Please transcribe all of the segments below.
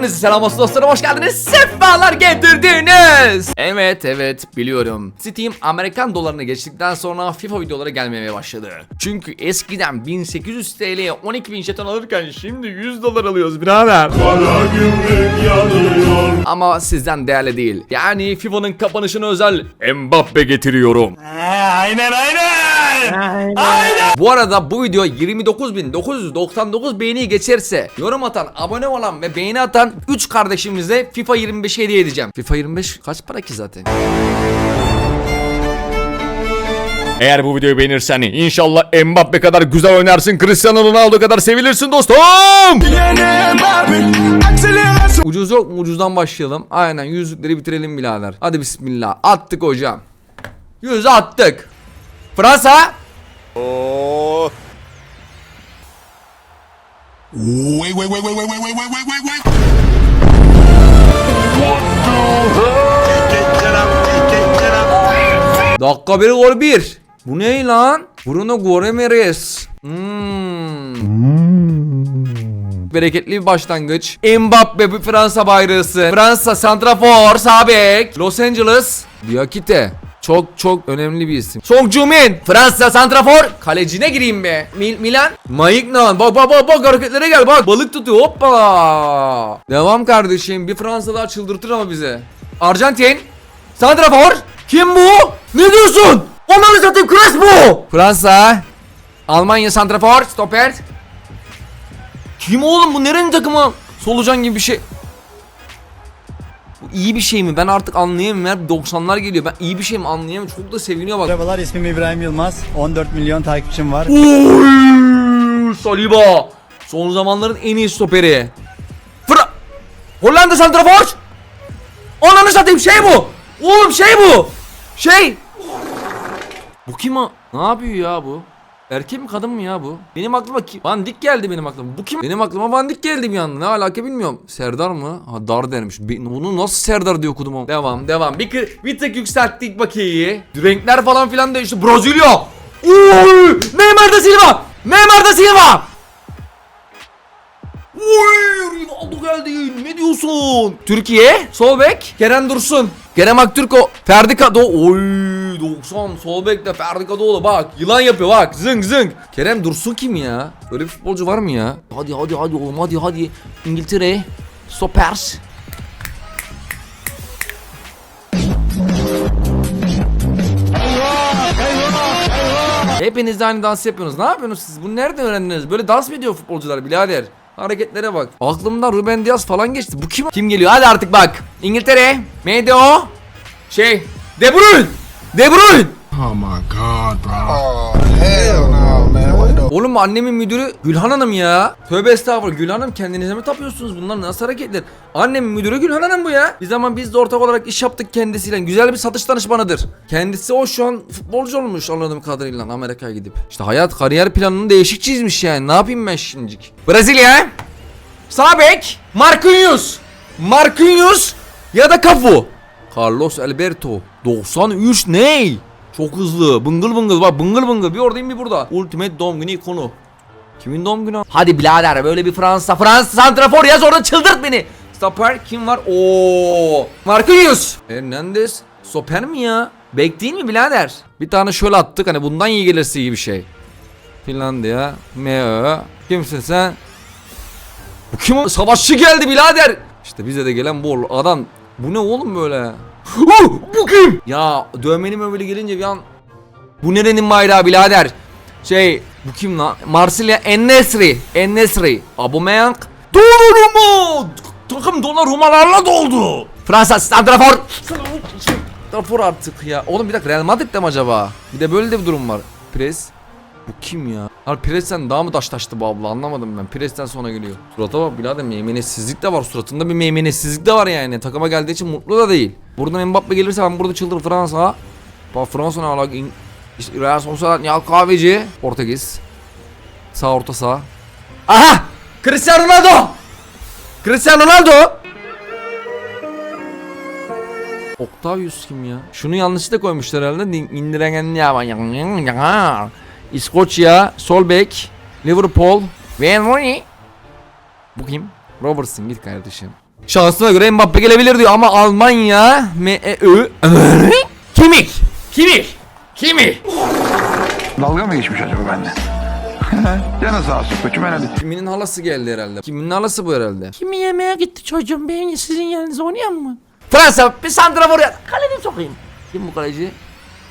Hepinize selam olsun dostlarım hoş geldiniz. Sefalar getirdiniz. Evet evet biliyorum. Steam Amerikan dolarına geçtikten sonra FIFA videoları gelmeye başladı. Çünkü eskiden 1800 TL'ye 12.000 jeton alırken şimdi 100 dolar alıyoruz birader. Ama sizden değerli değil. Yani FIFA'nın kapanışına özel Mbappe getiriyorum. aynen aynen. Bu arada bu video 29.999 beğeni geçerse yorum atan, abone olan ve beğeni atan 3 kardeşimize FIFA 25 hediye edeceğim. FIFA 25 kaç para ki zaten? Eğer bu videoyu beğenirsen inşallah Mbappe kadar güzel oynarsın, Cristiano Ronaldo kadar sevilirsin dostum. Ucuz yok mu? Ucuzdan başlayalım. Aynen yüzlükleri bitirelim birader. Hadi bismillah. Attık hocam. Yüzü attık. Fransa. Wait, wait, wait, wait, wait, wait, wait, wait, wait, wait, wait. Dakika bir gol bir. Bu ne lan? Bruno Goremeres. Hmm. Bereketli bir başlangıç. Mbappe bir Fransa bayrağı. Fransa Santrafor sağ. Los Angeles. Diakite. Çok çok önemli bir isim. Song Jumin. Fransa Santrafor. Kalecine gireyim be. Mil Milan. Maignan. Bak bak bak bak hareketlere gel bak. Balık tutuyor. Hoppa. Devam kardeşim. Bir Fransa daha çıldırtır ama bize. Arjantin. Santrafor. Kim bu? Ne diyorsun? Onları satayım Crespo. Fransa. Almanya Santrafor. Stoper. Kim oğlum bu nerenin takımı? Solucan gibi bir şey. Bu iyi bir şey mi? Ben artık anlayamıyorum. Hep 90'lar geliyor. Ben iyi bir şey mi anlayamıyorum. Çok da seviniyor bak. Merhabalar ismim İbrahim Yılmaz. 14 milyon takipçim var. Oy! Saliba. Son zamanların en iyi stoperi. Fra Hollanda santrafor. Ananı satayım şey bu. Oğlum şey bu. Şey. Bu kim o? Ne yapıyor ya bu? Erkek mi kadın mı ya bu? Benim aklıma kim? Van Dijk geldi benim aklıma. Bu kim? Benim aklıma Van Dijk geldi bir anda. Ne alaka bilmiyorum. Serdar mı? Ha Dar dermiş. Bunu nasıl Serdar diye okudum ama. Devam devam. Bir, kı- bir tık yükselttik bakiyeyi. Renkler falan filan değişti. Brezilya. Oy! Neymar da Silva. Neymar da Silva. Oy! Rivaldo geldi. Ne diyorsun? Türkiye. Sol bek. Kerem Dursun. Kerem Aktürko. Ferdi Kado. Oy! 90 sol bekle Ferdi Kadıoğlu bak yılan yapıyor bak zıng zıng Kerem Dursun kim ya böyle bir futbolcu var mı ya hadi hadi hadi oğlum hadi hadi İngiltere Stopers Hepiniz de aynı dans yapıyorsunuz. Ne yapıyorsunuz siz? Bunu nereden öğrendiniz? Böyle dans mı ediyor futbolcular birader? Hareketlere bak. Aklımdan Ruben Diaz falan geçti. Bu kim? Kim geliyor? Hadi artık bak. İngiltere. Neydi o? Şey. De Bruyne. De Bruyne. Oh my god, bro. hell no, man. What the Oğlum annemin müdürü Gülhan Hanım ya. Tövbe estağfurullah Gülhan Hanım kendinize mi tapıyorsunuz? Bunlar nasıl hareketler? Annemin müdürü Gülhan Hanım bu ya. Bir zaman biz de ortak olarak iş yaptık kendisiyle. Güzel bir satış danışmanıdır. Kendisi o şu an futbolcu olmuş anladığım kadarıyla Amerika'ya gidip. İşte hayat kariyer planını değişik çizmiş yani. Ne yapayım ben şimdilik? Brezilya. Sağ bek. Marquinhos. Marquinhos ya da Cafu. Carlos Alberto. 93 ney? Çok hızlı. Bıngıl bıngıl bak bıngıl bıngıl. Bir oradayım bir burada. Ultimate doğum günü ikonu. Kimin doğum günü? Hadi birader böyle bir Fransa. Fransa santrafor yaz orada çıldırt beni. Stoper kim var? Oo. Marquinhos. Hernandez. Stoper mi ya? Bek değil mi birader? Bir tane şöyle attık hani bundan iyi gelirse iyi bir şey. Finlandiya. Meo. Kimsin sen? Bu kim o? Savaşçı geldi birader. İşte bize de gelen bu adam. Bu ne oğlum böyle? Oh, bu kim? Ya dövmenin böyle gelince bir an bu nerenin bayrağı birader? Şey bu kim lan? Marsilya Ennesri. Ennesri. Aubameyang. Donnarumma. Takım Donnarummalarla doldu. Fransa Santrafor. Santrafor artık ya. Oğlum bir dakika Real Madrid'de mi acaba? Bir de böyle de bir durum var. Pres. Bu kim ya? Abi Pres'ten daha mı taş taştı bu abla anlamadım ben. Pres'ten sonra geliyor. Surata bak birader meymenetsizlik de var. Suratında bir meymenetsizlik de var yani. Takıma geldiği için mutlu da değil. Buradan Mbappe gelirse ben burada çıldır Fransa. Bak Fransa ne alak? İşte Real Sociedad ya kahveci. Portekiz. Sağ orta sağ. Aha! Cristiano Ronaldo! Cristiano Ronaldo! Octavius kim ya? Şunu yanlışlıkla koymuşlar herhalde. Din- İndiren ya. İskoçya, sol bek, Liverpool, Wayne Rooney. Bu kim? Robertson git kardeşim. Şansına göre Mbappe gelebilir diyor ama Almanya M E Ö Kimik? Kimik? Kimi? Dalga mı geçmiş acaba bende? Canı sağ olsun koçum ben hadi. Kiminin halası geldi herhalde. Kimin halası bu herhalde? Kimi yemeğe gitti çocuğum ben sizin yerinize oynayan mı? Fransa bir santrafor ya. Kaleni sokayım. Kim bu kaleci?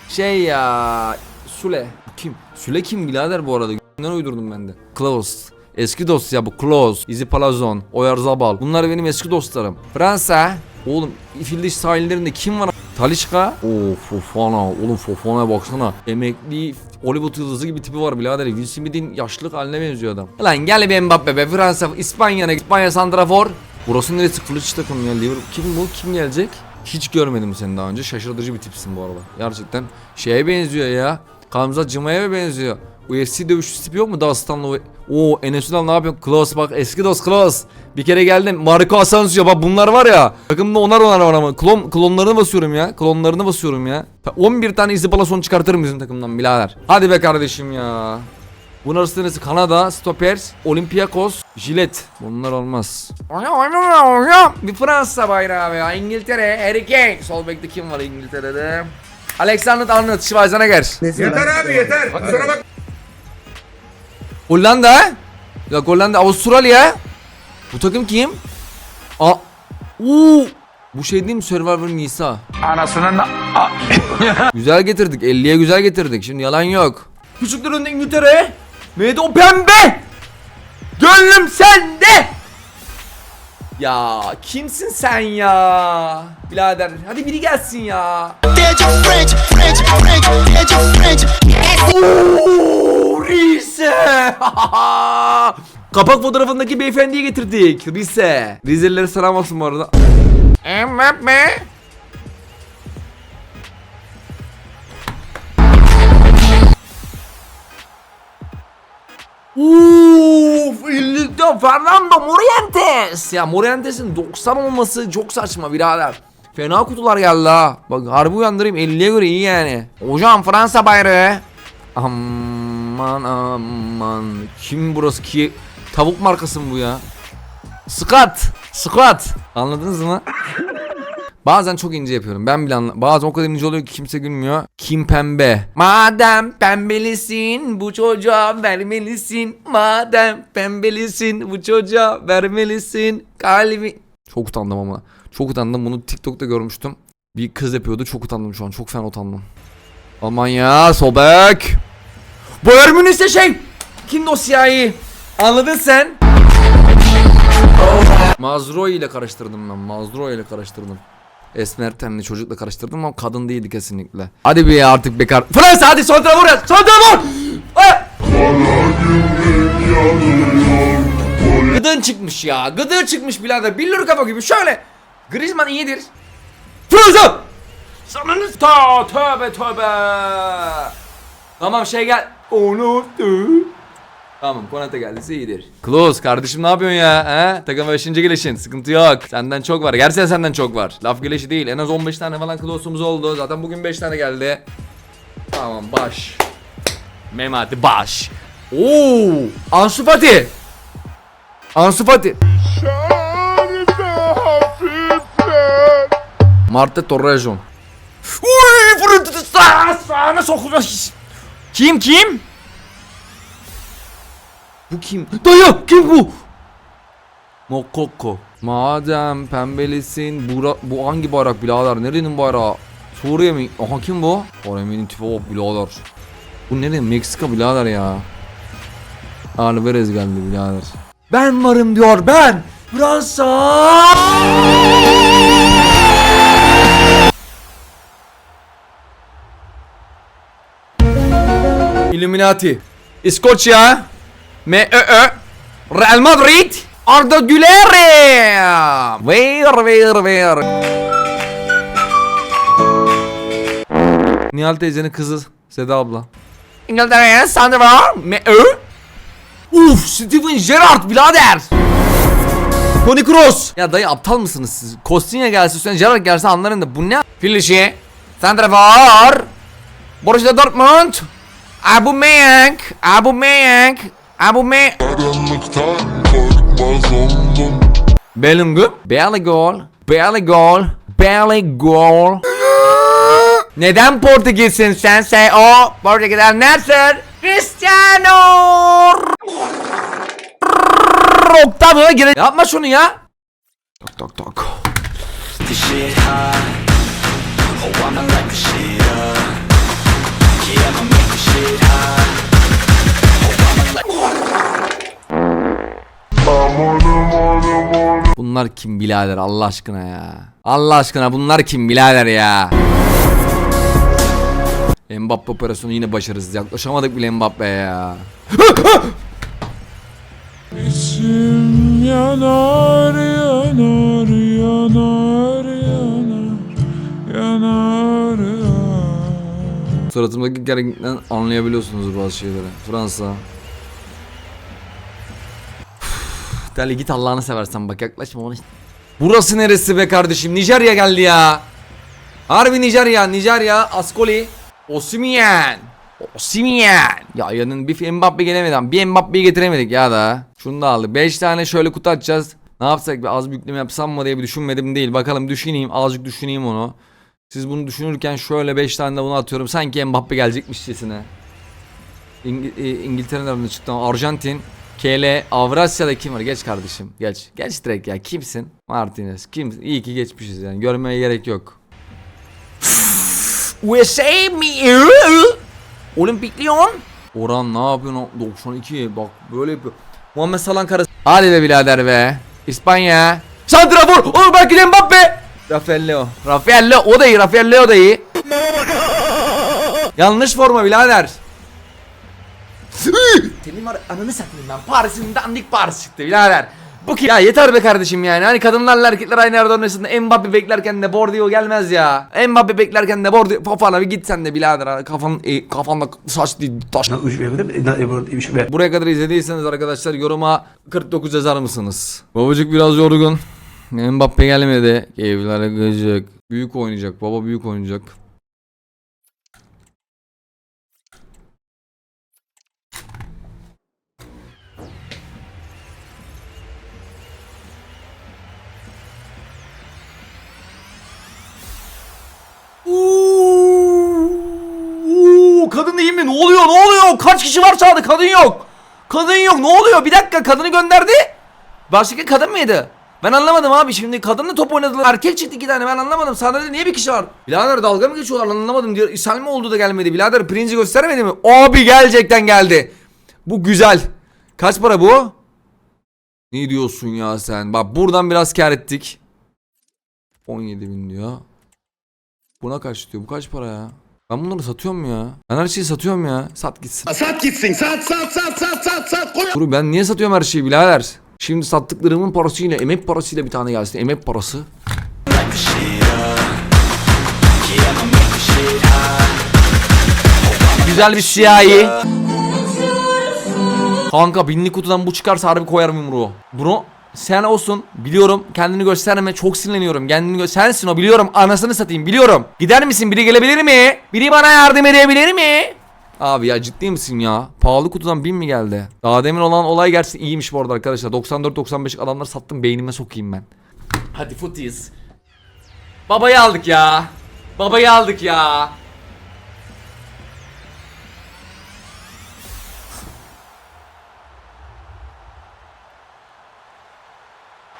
Şey ya Sule. Kim? Süle kim birader bu arada? Ne uydurdum ben de. Klaus. Eski dost ya bu Klaus, Izi Palazon, Oyarzabal. Bunlar benim eski dostlarım. Fransa. Oğlum Fildiş sahillerinde kim var? Talişka. Oo Fofana. Oğlum Fofana'ya baksana. Emekli Hollywood yıldızı gibi tipi var birader. Will Smith'in yaşlılık haline benziyor adam. Lan gel bir Mbappe be. Fransa, İspanya'na, İspanya santrafor. Burası neresi? Kılıç takım ya. Liverpool. Kim bu? Kim gelecek? Hiç görmedim seni daha önce. Şaşırtıcı bir tipsin bu arada. Gerçekten şeye benziyor ya. Kamza Cıma'ya benziyor. UFC dövüşçü tipi yok mu? Dağıstanlı. Oo Enes Ünal ne yapıyorsun? Klaus bak eski dost Klaus. Bir kere geldim. Marco Asensio bak bunlar var ya. Takımda onar onar var ama. Klon, klonlarını basıyorum ya. Klonlarını basıyorum ya. 11 tane izi balason çıkartırım bizim takımdan birader. Hadi be kardeşim ya. Bunun arası neresi? Kanada, Stoppers, Olympiakos, Jilet. Bunlar olmaz. Bir Fransa bayrağı veya İngiltere, Harry Kane. Sol bekte kim var İngiltere'de? Alexander Arnold, Schweinsteiger. Yeter abi yeter. Kusura bak. Hollanda. Ya Hollanda, Avustralya. Bu takım kim? Aa. Uuu. Bu şey değil mi Survivor Nisa? Anasının Güzel getirdik. 50'ye güzel getirdik. Şimdi yalan yok. Küçükler önünde İngiltere. Neydi o pembe? Gönlüm sende. Ya kimsin sen ya? Birader hadi biri gelsin ya. Oo, Rize. Kapak fotoğrafındaki beyefendiyi getirdik. Rize. Rizelilere selam olsun bu arada. Mbappe. Uff illikte Fernando Morientes. Ya Morientes'in 90 olması çok saçma birader. Fena kutular geldi ha. Bak harbi uyandırayım 50'ye göre iyi yani. Hocam Fransa bayrağı. Aman aman. Kim burası ki? Tavuk markası mı bu ya? Scott. Scott. Anladınız mı? Bazen çok ince yapıyorum. Ben bile anla- Bazen o kadar ince oluyor ki kimse gülmüyor. Kim pembe? Madem pembelisin bu çocuğa vermelisin. Madem pembelisin bu çocuğa vermelisin. Kalbi... Çok utandım ama. Çok utandım. Bunu TikTok'ta görmüştüm. Bir kız yapıyordu. Çok utandım şu an. Çok fena utandım. Almanya, Sobek. Bayern Münih ise şey. Kimdi o siyahi? Anladın sen? Mazroi ile karıştırdım ben. Mazroi ile karıştırdım. Esmer tenli çocukla karıştırdım ama kadın değildi kesinlikle. Hadi bir ya artık bekar. Fransa hadi son vur ya. Son vur. Ah! Gıdın çıkmış ya. Gıdığı çıkmış birader. Billur kafa gibi şöyle. Griezmann iyidir. Fransa. Sanınız ta tövbe tövbe. Tamam şey gel. Onu Tamam Konate geldiyse iyidir. Close kardeşim ne yapıyorsun ya? He? Takım 5. gelişin sıkıntı yok. Senden çok var. Gerçekten senden çok var. Laf gelişi değil. En az 15 tane falan close'umuz oldu. Zaten bugün 5 tane geldi. Tamam baş. Memati baş. Oo! Ansu Fati. Ansu Fati. Marte Torrejon. Uy! Fırıntı sağına sokuyor. Kim kim? Bu kim? Dayı kim bu? Mokoko. Madem pembelisin bura, bu hangi bayrak birader? Nerenin bayrağı? Suriye mi? Aha kim bu? Oremi'nin tipi bak birader. Bu nereye? Meksika birader ya. Alvarez geldi birader. Ben varım diyor ben. Fransa. Illuminati. İskoçya. M-Ö-Ö. Real Madrid. Arda Güler. Ver ver ver. Nihal teyzenin kızı Seda abla. İngiltere'ye Sandra M-Ö. Uf Steven Gerrard birader. Toni Kroos. Ya dayı aptal mısınız siz? Kostinya gelse sen Gerrard gelse anlarım da bu ne? Filişi. Santrafor. Borussia Dortmund. Aubameyang. Aubameyang. Aubameyang. Karanlıktan korkmaz oldum Bellingham. Belly gol. Belly gol. Belly gol. Neden Portekizsin sen? Say o. Portekiz'den nasıl? Cristiano. Octavio gire. Yapma şunu ya. Tok tok tok. Bunlar kim birader Allah aşkına ya. Allah aşkına bunlar kim birader ya. Mbappe operasyonu yine başarısız. Yaklaşamadık bile Mbappe'ye ya. Yanar yanar yanar yanar yanar yanar Suratımdaki gerginlikten anlayabiliyorsunuz bazı şeyleri. Fransa. Deli git Allah'ını seversen bak yaklaşma bana. Burası neresi be kardeşim? Nijerya geldi ya. Harbi Nijerya, Nijerya, Ascoli, Osimhen. Osimhen. Ya yanın bir Mbappe gelemedi ama bir Mbappe'yi getiremedik ya da. Şunu da aldı. 5 tane şöyle kutu açacağız. Ne yapsak bir az büyükleme yapsam mı diye bir düşünmedim değil. Bakalım düşüneyim azıcık düşüneyim onu. Siz bunu düşünürken şöyle 5 tane de bunu atıyorum. Sanki Mbappe gelecekmişçesine. İng- e, İngiltere'nin arasında çıktı Arjantin, KL, Avrasya'da kim var? Geç kardeşim. Geç. Geç direkt ya. Kimsin? Martinez. Kim? İyi ki geçmişiz yani. Görmeye gerek yok. USA mi? Olimpik Lyon. Orhan ne yapıyorsun? 92 bak böyle yapıyor. Muhammed Salah karısı. Hadi be birader be. İspanya. Santrafor. Oğlum belki Mbappe. Rafael Leo. Rafael Leo o da iyi. Rafael Leo da iyi. Yanlış forma birader. Senin var ananı satayım ben. Paris'in dandik Paris çıktı birader. Bu ki ya yeter be kardeşim yani. Hani kadınlarla erkekler aynı yerde oynasın. Mbappe beklerken de Bordeaux gelmez ya. Mbappe beklerken de Bordeaux Fofana bir git sen de birader. Kafan e, kafanda saç değil taş. Buraya kadar izlediyseniz arkadaşlar yoruma 49 yazar mısınız? Babacık biraz yorgun. Mbappe gelmedi. Evler gıcık. Büyük oynayacak. Baba büyük oynayacak. Uuu, kadın değil mi? Ne oluyor? Ne oluyor? Kaç kişi var sahada? Kadın yok. Kadın yok. Ne oluyor? Bir dakika kadını gönderdi. Başka kadın mıydı? Ben anlamadım abi şimdi kadınla top oynadılar. Erkek çıktı iki tane ben anlamadım. Sahada niye bir kişi var? Birader dalga mı geçiyorlar anlamadım diyor. İshal mi oldu da gelmedi? Birader pirinci göstermedi mi? Abi gerçekten geldi. Bu güzel. Kaç para bu? Ne diyorsun ya sen? Bak buradan biraz kar ettik. 17 bin diyor. Buna kaç diyor? Bu kaç para ya? Ben bunları satıyorum ya. Ben her şeyi satıyorum ya. Sat gitsin. Sat gitsin sat sat sat sat sat sat koy. Dur ben niye satıyorum her şeyi birader? Şimdi sattıklarımın parasıyla emek parasıyla bir tane gelsin. Emek parası. Güzel bir siyahi. Kanka binlik kutudan bu çıkarsa harbi koyarım yumruğu. Bro sen olsun biliyorum kendini gösterme çok sinirleniyorum kendini gö sensin o biliyorum anasını satayım biliyorum gider misin biri gelebilir mi biri bana yardım edebilir mi Abi ya ciddi misin ya? Pahalı kutudan bin mi geldi? Daha demin olan olay gerçekten iyiymiş bu arada arkadaşlar. 94-95 adamları sattım beynime sokayım ben. Hadi footies. Babayı aldık ya. Babayı aldık ya.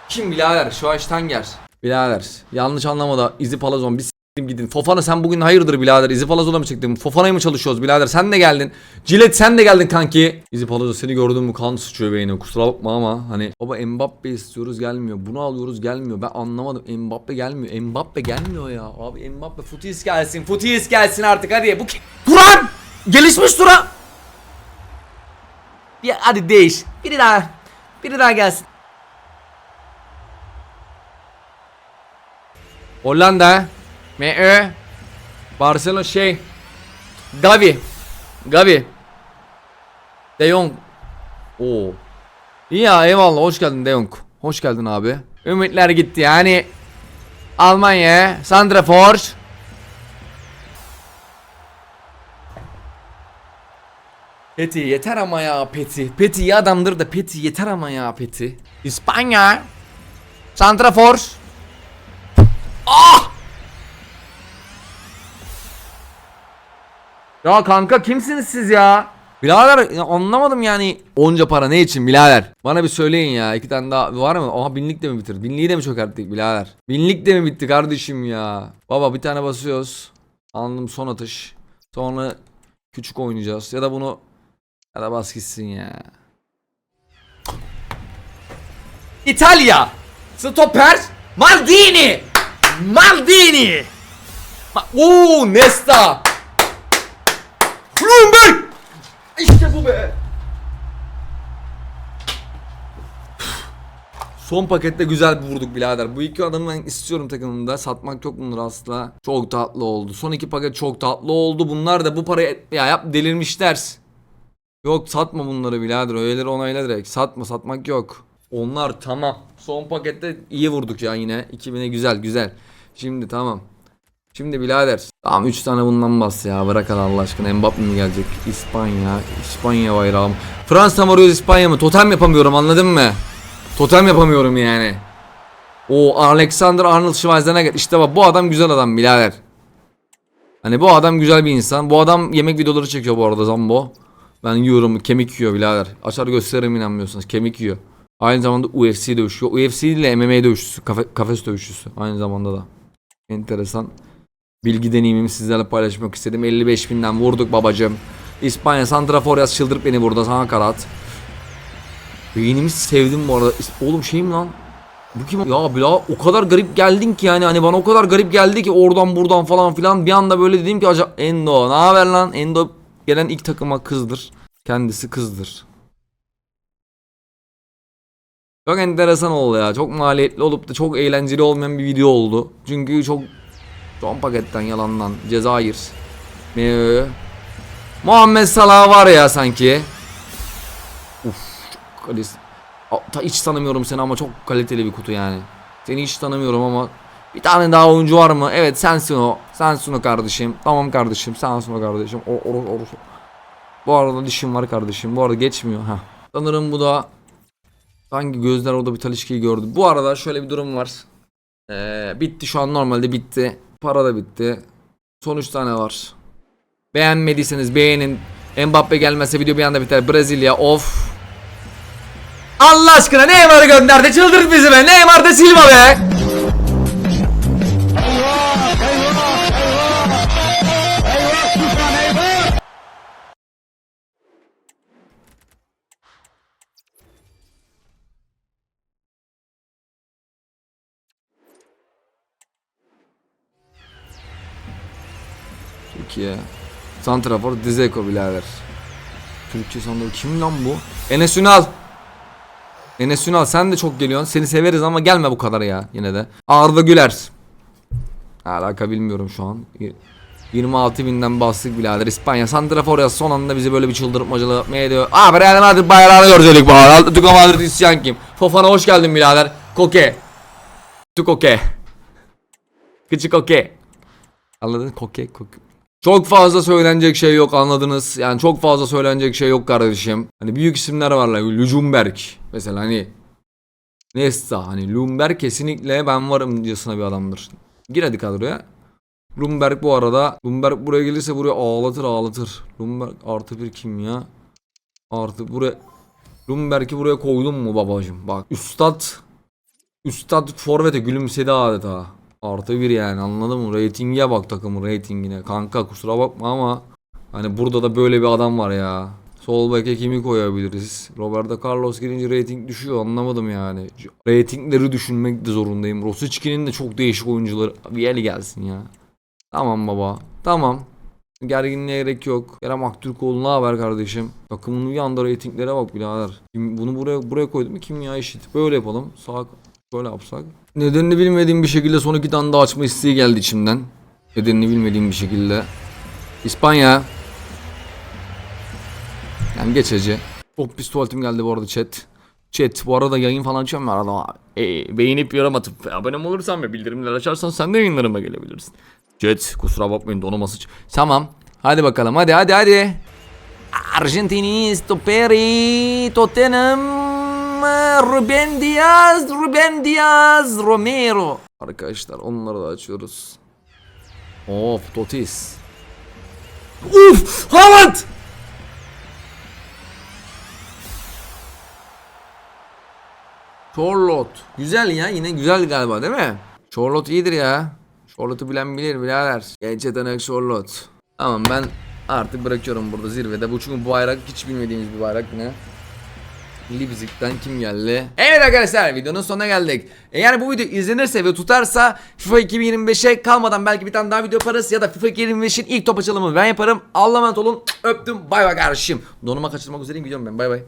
Kim birader? Schweinsteiger. Birader yanlış anlama da Izi Palazon bir gidin. Fofana sen bugün hayırdır birader? Izi Palazon'a mı çektin? Fofana'ya mı çalışıyoruz birader? Sen de geldin. Cilet sen de geldin kanki. Izi Palazon seni gördüm mü kan sıçıyor beynime. Kusura bakma ama hani baba Mbappe istiyoruz gelmiyor. Bunu alıyoruz gelmiyor. Ben anlamadım. Mbappe gelmiyor. Mbappe gelmiyor ya. Abi Mbappe Futis gelsin. Futis gelsin artık hadi. Bu ki... Turan! Gelişmiş Turan! Ya hadi değiş. Biri daha. Biri daha gelsin. Hollanda. MÖ. Barcelona şey. Gavi. Gavi. De Jong. Oo. İyi ya eyvallah hoş geldin De Jong. Hoş geldin abi. Ümitler gitti yani. Almanya. Santrafor. Peti yeter ama ya Peti. Peti iyi adamdır da Peti yeter ama ya Peti. İspanya. Santrafor. Ya kanka kimsiniz siz ya? Birader ya anlamadım yani onca para ne için birader? Bana bir söyleyin ya iki tane daha var mı? Oha binlik de mi bitir? Binliği de mi çökerttik birader? Binlik de mi bitti kardeşim ya? Baba bir tane basıyoruz. Anladım son atış. Sonra küçük oynayacağız ya da bunu ya da bas gitsin ya. İtalya. Stoper. Maldini. Maldini. Ma Oo Nesta. Bloomberg. İşte bu be. Son pakette güzel bir vurduk birader. Bu iki adamı ben istiyorum takımımda. Satmak yok bunlar asla. Çok tatlı oldu. Son iki paket çok tatlı oldu. Bunlar da bu parayı ya yap delirmişler. Yok satma bunları birader. Öyleleri onayla direkt. Satma satmak yok. Onlar tamam. Son pakette iyi vurduk ya yine. 2000'e güzel güzel. Şimdi tamam. Şimdi birader. Tamam 3 tane bundan bas ya. Bırak hadi Allah aşkına. Mbappe mi gelecek? İspanya. İspanya bayrağı. mı? Fransa mı arıyoruz İspanya mı? Totem yapamıyorum anladın mı? Totem yapamıyorum yani. O Alexander Arnold Schwarzenegger. İşte bak bu adam güzel adam birader. Hani bu adam güzel bir insan. Bu adam yemek videoları çekiyor bu arada Zambo. Ben yiyorum kemik yiyor birader. Açar gösteririm inanmıyorsanız kemik yiyor. Aynı zamanda UFC dövüşüyor. UFC ile MMA dövüşçüsü. Kafe, kafes dövüşçüsü. Aynı zamanda da. Enteresan. Bilgi deneyimimi sizlerle paylaşmak istedim. 55 binden vurduk babacım. İspanya Santrafor yaz çıldırıp beni burada sana karat. Beynimi sevdim bu arada. Oğlum şeyim lan. Bu kim? Ya bila o kadar garip geldin ki yani hani bana o kadar garip geldi ki oradan buradan falan filan bir anda böyle dedim ki acaba Endo ne haber lan? Endo gelen ilk takıma kızdır. Kendisi kızdır. Çok enteresan oldu ya. Çok maliyetli olup da çok eğlenceli olmayan bir video oldu. Çünkü çok son paketten yalandan Cezayir. Meo. Muhammed Salah var ya sanki. Uf çok ta- Hiç tanımıyorum seni ama çok kaliteli bir kutu yani. Seni hiç tanımıyorum ama bir tane daha oyuncu var mı? Evet sensin o. Sensin o kardeşim. Tamam kardeşim. Sensin o kardeşim. O, o, o, o. Bu arada dişim var kardeşim. Bu arada geçmiyor. ha. Sanırım bu da hangi gözler orada bir talişkiyi gördü. Bu arada şöyle bir durum var. Ee, bitti şu an normalde bitti. Para da bitti. Son 3 tane var. Beğenmediyseniz beğenin. Mbappe gelmezse video bir anda biter. Brezilya of. Allah aşkına Neymar'ı gönderdi. Çıldırt bizi be. Neymar da Silva be. Türkiye. Santrafor Dzeko birader. Türkiye santrafor kim lan bu? Enes Ünal. Enes Ünal sen de çok geliyorsun. Seni severiz ama gelme bu kadar ya yine de. Arda Güler. Alaka bilmiyorum şu an. Y- 26 binden bastık birader. İspanya Santrafor ya son anda bizi böyle bir çıldırtmacalı yapmaya ediyor. Abi Real Madrid bayrağını görecektik bu arada. Atletico Madrid isyan kim? Fofana hoş geldin birader. Koke. Tu koke. Küçük koke. Anladın? Koke koke. Çok fazla söylenecek şey yok anladınız. Yani çok fazla söylenecek şey yok kardeşim. Hani büyük isimler var lan. Lujumberg mesela hani Nesta hani Lumberg kesinlikle ben varımcasına bir adamdır. Gir hadi kadroya. Lumberg bu arada Lumberg buraya gelirse buraya ağlatır ağlatır. Lumberg artı bir kim ya? Artı buraya Lumberg'i buraya koydum mu babacım? Bak Üstad Üstad forvete gülümsedi adeta. Artı bir yani anladın mı? Ratinge bak takımın ratingine. Kanka kusura bakma ama hani burada da böyle bir adam var ya. Sol beke kimi koyabiliriz? Roberto Carlos girince rating düşüyor anlamadım yani. Ratingleri düşünmek de zorundayım. Rosicki'nin de çok değişik oyuncuları. El gelsin ya. Tamam baba. Tamam. Gerginliğe gerek yok. Kerem Aktürkoğlu ne haber kardeşim? Takımın bir anda reytinglere bak birader. Kim- Bunu buraya buraya koydum mu kimya eşit. Böyle yapalım. Sağ böyle yapsak. Nedenini bilmediğim bir şekilde son iki tane daha açma isteği geldi içimden. Nedenini bilmediğim bir şekilde. İspanya. Yani geçici. Çok pis tuvaletim geldi bu arada chat. Chat bu arada yayın falan açıyorum ya arada. E, beğenip yorum atıp abone olursan ve bildirimleri açarsan sen de yayınlarıma gelebilirsin. Chat kusura bakmayın donaması. Tamam. Hadi bakalım hadi hadi hadi. Argentini stoperi Tottenham mı? Ruben Diaz, Ruben Diaz, Romero. Arkadaşlar onları da açıyoruz. Of Totis. Uf! Haaland! Charlotte. Güzel ya yine güzel galiba değil mi? Charlotte iyidir ya. Charlotte'u bilen bilir birader. Genç yetenek Charlotte. Tamam ben artık bırakıyorum burada zirvede. Bu çünkü bu bayrak hiç bilmediğimiz bir bayrak yine. Leipzig'ten kim geldi? Evet arkadaşlar videonun sonuna geldik. Eğer bu video izlenirse ve tutarsa FIFA 2025'e kalmadan belki bir tane daha video yaparız ya da FIFA 2025'in ilk top açılımı ben yaparım. Allah'a emanet olun. Öptüm. Bay bay kardeşim. Donuma kaçırmak üzereyim gidiyorum ben. Bay bay.